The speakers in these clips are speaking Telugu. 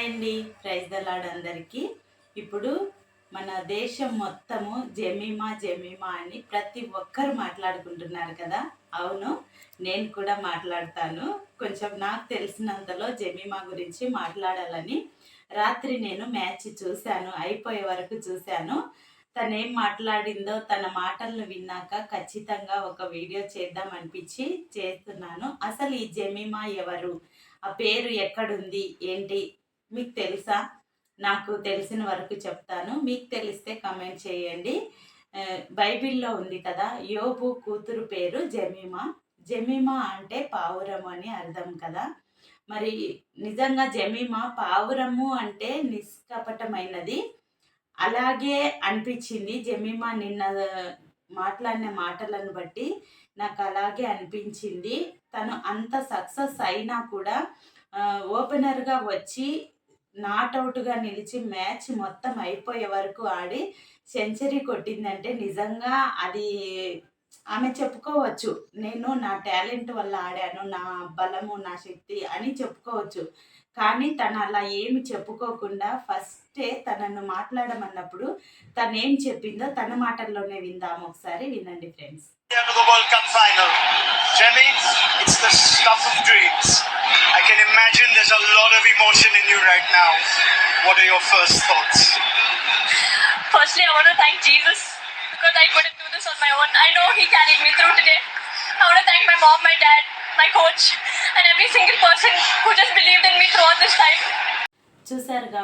హాయ్ అండి. ప్రైజ్ దలాడ్ అందరికీ. ఇప్పుడు మన దేశం మొత్తము జమీమా జమీమా అని ప్రతి ఒక్కరు మాట్లాడుకుంటున్నారు కదా. అవును నేను కూడా మాట్లాడతాను. కొంచెం నాకు తెలిసినంతలో జమీమా గురించి మాట్లాడాలని రాత్రి నేను మ్యాచ్ చూశాను అయిపోయే వరకు చూశాను. తను ఏం మాట్లాడిందో తన మాటలను విన్నాక ఖచ్చితంగా ఒక వీడియో చేద్దాం అనిపించి చేస్తున్నాను. అసలు ఈ జమీమా ఎవరు? ఆ పేరు ఎక్కడుంది? ఏంటి? మీకు తెలుసా? నాకు తెలిసిన వరకు చెప్తాను. మీకు తెలిస్తే కమెంట్ చేయండి. బైబిల్లో ఉంది కదా యోబు కూతురు పేరు జమీమా. జమీమా అంటే పావురం అని అర్థం కదా. మరి నిజంగా జమీమా పావురము అంటే నిష్కపటమైనది. అలాగే అనిపించింది. జమీమా నిన్న మాట్లాడిన మాటలను బట్టి నాకు అలాగే అనిపించింది. తను అంత సక్సెస్ అయినా కూడా ఓపెనర్గా వచ్చి నాట్అవుట్గా నిలిచి మ్యాచ్ మొత్తం అయిపోయే వరకు ఆడి సెంచరీ కొట్టిందంటే నిజంగా అది ఆమె చెప్పుకోవచ్చు. నేను నా టాలెంట్ వల్ల ఆడాను నా బలము నా శక్తి అని చెప్పుకోవచ్చు. కానీ తను అలా ఏమి చెప్పుకోకుండా ఫస్టే తనను మాట్లాడమన్నప్పుడు తను ఏం చెప్పిందో తన మాటల్లోనే విందాము. ఒకసారి వినండి friends. What are your first thoughts? Firstly, I want to thank Jesus because I couldn't do this on my own. I know He carried me through today. I want to thank my mom, my dad, my coach, and every single person who just believed in me throughout this time. చూసారుగా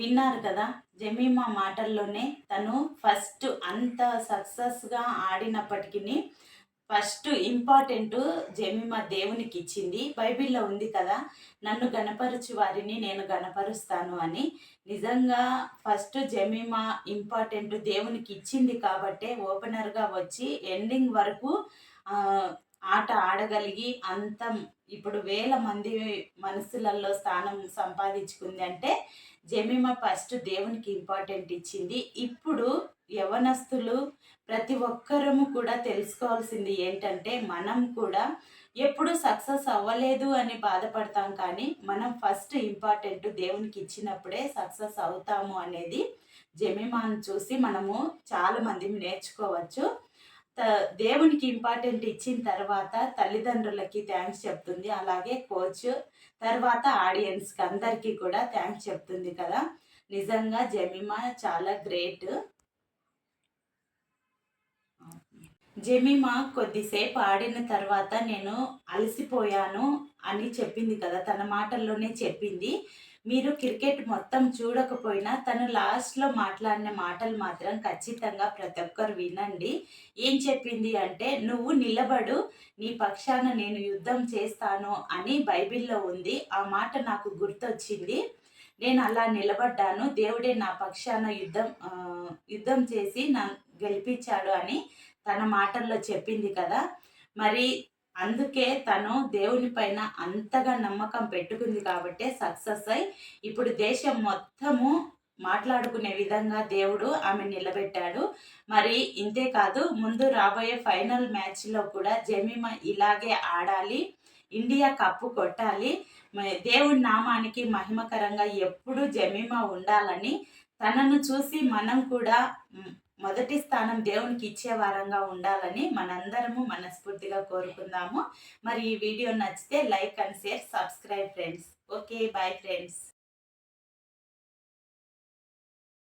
విన్నారు కదా జమీమా మాటల్లోనే తను ఫస్ట్ అంత సక్సెస్గా ఆడినప్పటికీ ఫస్ట్ ఇంపార్టెంట్ జమీమా దేవునికి ఇచ్చింది బైబిల్లో ఉంది కదా నన్ను గణపరచు వారిని నేను గణపరుస్తాను అని. నిజంగా ఫస్ట్ జమీమా ఇంపార్టెంట్ దేవునికి ఇచ్చింది కాబట్టే ఓపెనర్గా వచ్చి ఎండింగ్ వరకు ఆడగలిగి అంత. ఇప్పుడు వేల మంది మనసులలో స్థానం సంపాదించుకుంది అంటే జమీమ ఫస్ట్ దేవునికి ఇంపార్టెంట్ ఇచ్చింది. ఇప్పుడు యవనస్తులు ప్రతి ఒక్కరము కూడా తెలుసుకోవాల్సింది ఏంటంటే మనం కూడా ఎప్పుడు సక్సెస్ అవ్వలేదు అని బాధపడతాం కానీ మనం ఫస్ట్ ఇంపార్టెంట్ దేవునికి ఇచ్చినప్పుడే సక్సెస్ అవుతాము అనేది జమీమాను చూసి మనము చాలా మంది నేర్చుకోవచ్చు. దేవునికి ఇంపార్టెంట్ ఇచ్చిన తర్వాత తల్లిదండ్రులకి థ్యాంక్స్ చెప్తుంది. అలాగే కోచ్ తర్వాత ఆడియన్స్కి అందరికీ కూడా థ్యాంక్స్ చెప్తుంది కదా. నిజంగా జమీమా చాలా గ్రేట్. జమీమా కొద్దిసేపు ఆడిన తర్వాత నేను అలసిపోయాను అని చెప్పింది కదా. తన మాటల్లోనే చెప్పింది. మీరు క్రికెట్ మొత్తం చూడకపోయినా తను లాస్ట్లో మాట్లాడిన మాటలు మాత్రం ఖచ్చితంగా ప్రతి ఒక్కరు వినండి. ఏం చెప్పింది అంటే నువ్వు నిలబడు నీ పక్షాన నేను యుద్ధం చేస్తాను అని బైబిల్లో ఉంది. ఆ మాట నాకు గుర్తొచ్చింది. నేను అలా నిలబడ్డాను. దేవుడే నా పక్షాన యుద్ధం యుద్ధం చేసి నా గెలిపించాడు అని తన మాటల్లో చెప్పింది కదా. మరి అందుకే తను దేవుని పైన అంతగా నమ్మకం పెట్టుకుంది కాబట్టే సక్సెస్ అయి ఇప్పుడు దేశం మొత్తము మాట్లాడుకునే విధంగా దేవుడు ఆమె నిలబెట్టాడు. మరి ఇంతే కాదు ముందు రాబోయే ఫైనల్ మ్యాచ్లో కూడా జమీమా ఇలాగే ఆడాలి ఇండియా కప్పు కొట్టాలి. దేవుడి నామానికి మహిమకరంగా ఎప్పుడూ జమీమా ఉండాలని తనను చూసి మనం కూడా మొదటి స్థానం దేవునికి ఇచ్చే వారంగా ఉండాలని మనందరము మనస్ఫూర్తిగా కోరుకుందాము. మరి ఈ వీడియో నచ్చితే like and share subscribe friends. Okay bye friends